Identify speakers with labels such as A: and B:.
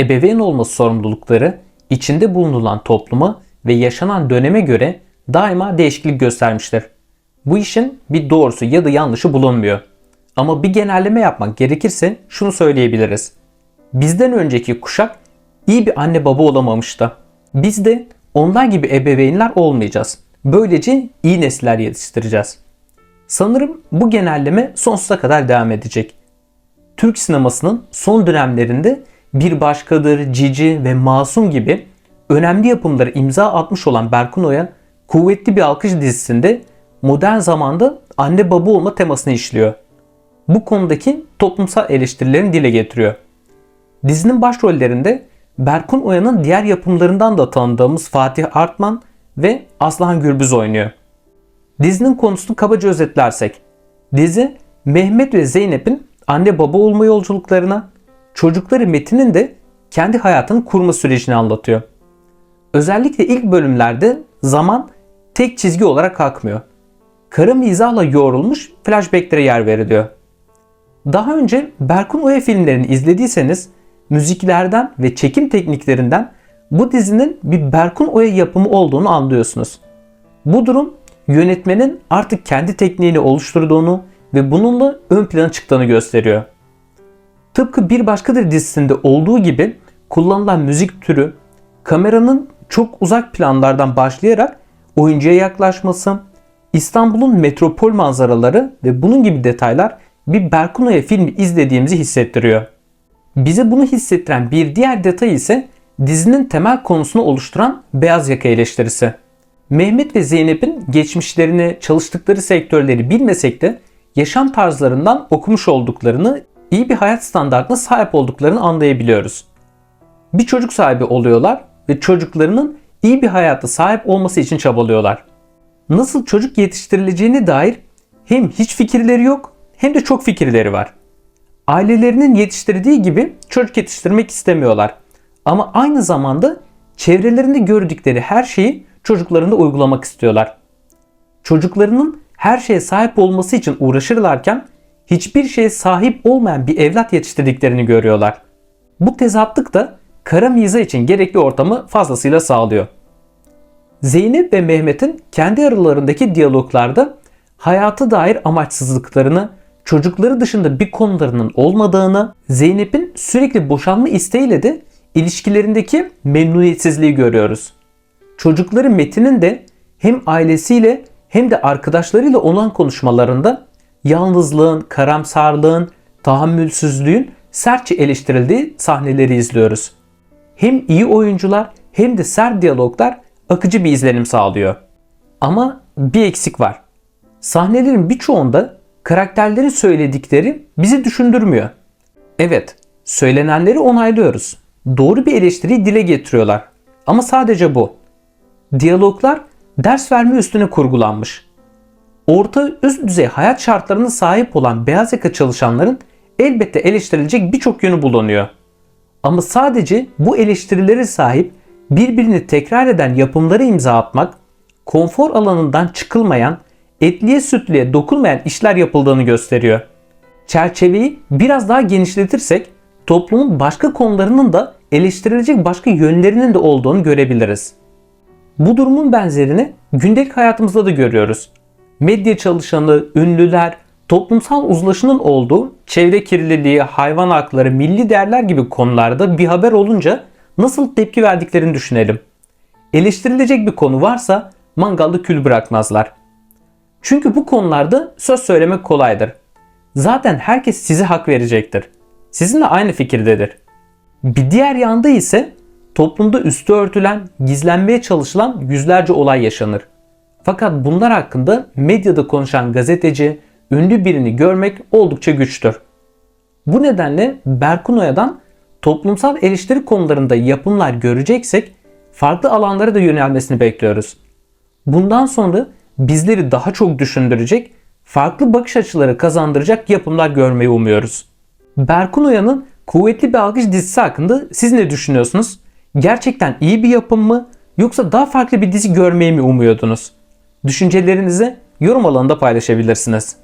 A: Ebeveyn olma sorumlulukları içinde bulunulan topluma ve yaşanan döneme göre daima değişiklik göstermiştir. Bu işin bir doğrusu ya da yanlışı bulunmuyor. Ama bir genelleme yapmak gerekirse şunu söyleyebiliriz. Bizden önceki kuşak iyi bir anne baba olamamıştı. Biz de onlar gibi ebeveynler olmayacağız. Böylece iyi nesiller yetiştireceğiz. Sanırım bu genelleme sonsuza kadar devam edecek. Türk sinemasının son dönemlerinde Bir Başkadır, Cici ve Masum gibi önemli yapımları imza atmış olan Berkun Oya, Kuvvetli Bir Alkış dizisinde modern zamanda anne baba olma temasını işliyor. Bu konudaki toplumsal eleştirilerini dile getiriyor. Dizinin başrollerinde Berkun Oya'nın diğer yapımlarından da tanıdığımız Fatih Artman ve Aslan Gürbüz oynuyor. Dizinin konusunu kabaca özetlersek, dizi Mehmet ve Zeynep'in anne baba olma yolculuklarına, çocukları Metin'in de kendi hayatını kurma sürecini anlatıyor. Özellikle ilk bölümlerde zaman tek çizgi olarak akmıyor. Kara mizahla yoğrulmuş flashbacklere yer veriliyor. Daha önce Berkun Oya filmlerini izlediyseniz müziklerden ve çekim tekniklerinden bu dizinin bir Berkun Oya yapımı olduğunu anlıyorsunuz. Bu durum yönetmenin artık kendi tekniğini oluşturduğunu ve bununla ön plana çıktığını gösteriyor. Tıpkı Bir Başkadır dizisinde olduğu gibi kullanılan müzik türü kameranın çok uzak planlardan başlayarak oyuncuya yaklaşması, İstanbul'un metropol manzaraları ve bunun gibi detaylar bir Berkunoya filmi izlediğimizi hissettiriyor. Bize bunu hissettiren bir diğer detay ise dizinin temel konusunu oluşturan beyaz yaka eleştirisi. Mehmet ve Zeynep'in geçmişlerini, çalıştıkları sektörleri bilmesek de yaşam tarzlarından okumuş olduklarını, iyi bir hayat standartına sahip olduklarını anlayabiliyoruz. Bir çocuk sahibi oluyorlar ve çocuklarının iyi bir hayata sahip olması için çabalıyorlar. Nasıl çocuk yetiştirileceğine dair hem hiç fikirleri yok hem de çok fikirleri var. Ailelerinin yetiştirdiği gibi çocuk yetiştirmek istemiyorlar. Ama aynı zamanda çevrelerinde gördükleri her şeyi çocuklarında uygulamak istiyorlar. Çocuklarının her şeye sahip olması için uğraşırlarken hiçbir şeye sahip olmayan bir evlat yetiştirdiklerini görüyorlar. Bu tezatlık da kara miza için gerekli ortamı fazlasıyla sağlıyor. Zeynep ve Mehmet'in kendi aralarındaki diyaloglarda hayatı dair amaçsızlıklarını, çocukları dışında bir konularının olmadığını, Zeynep'in sürekli boşanma isteğiyle de ilişkilerindeki memnuniyetsizliği görüyoruz. Çocukları Metin'in de hem ailesiyle hem de arkadaşlarıyla olan konuşmalarında yalnızlığın, karamsarlığın, tahammülsüzlüğün sertçe eleştirildiği sahneleri izliyoruz. Hem iyi oyuncular hem de sert diyaloglar akıcı bir izlenim sağlıyor. Ama bir eksik var. Sahnelerin birçoğunda karakterlerin söyledikleri bizi düşündürmüyor. Evet, söylenenleri onaylıyoruz. Doğru bir eleştiriyi dile getiriyorlar. Ama sadece bu. Diyaloglar ders verme üstüne kurgulanmış. Orta üst düzey hayat şartlarına sahip olan beyaz yaka çalışanların elbette eleştirilecek birçok yönü bulunuyor. Ama sadece bu eleştirilere sahip birbirini tekrar eden yapımlara imza atmak, konfor alanından çıkılmayan, etliye sütlüye dokunmayan işler yapıldığını gösteriyor. Çerçeveyi biraz daha genişletirsek toplumun başka konularının da eleştirilecek başka yönlerinin de olduğunu görebiliriz. Bu durumun benzerini gündelik hayatımızda da görüyoruz. Medya çalışanı, ünlüler, toplumsal uzlaşının olduğu çevre kirliliği, hayvan hakları, milli değerler gibi konularda bir haber olunca nasıl tepki verdiklerini düşünelim. Eleştirilecek bir konu varsa mangalda kül bırakmazlar. Çünkü bu konularda söz söylemek kolaydır. Zaten herkes size hak verecektir. Sizinle aynı fikirdedir. Bir diğer yanda ise toplumda üstü örtülen, gizlenmeye çalışılan yüzlerce olay yaşanır. Fakat bunlar hakkında medyada konuşan gazeteci, ünlü birini görmek oldukça güçtür. Bu nedenle Berkun Oya'dan toplumsal eleştiri konularında yapımlar göreceksek farklı alanlara da yönelmesini bekliyoruz. Bundan sonra bizleri daha çok düşündürecek, farklı bakış açıları kazandıracak yapımlar görmeyi umuyoruz. Berkun Oya'nın Kuvvetli Bir Alkış dizisi hakkında siz ne düşünüyorsunuz? Gerçekten iyi bir yapım mı yoksa daha farklı bir dizi görmeyi mi umuyordunuz? Düşüncelerinizi yorum alanında paylaşabilirsiniz.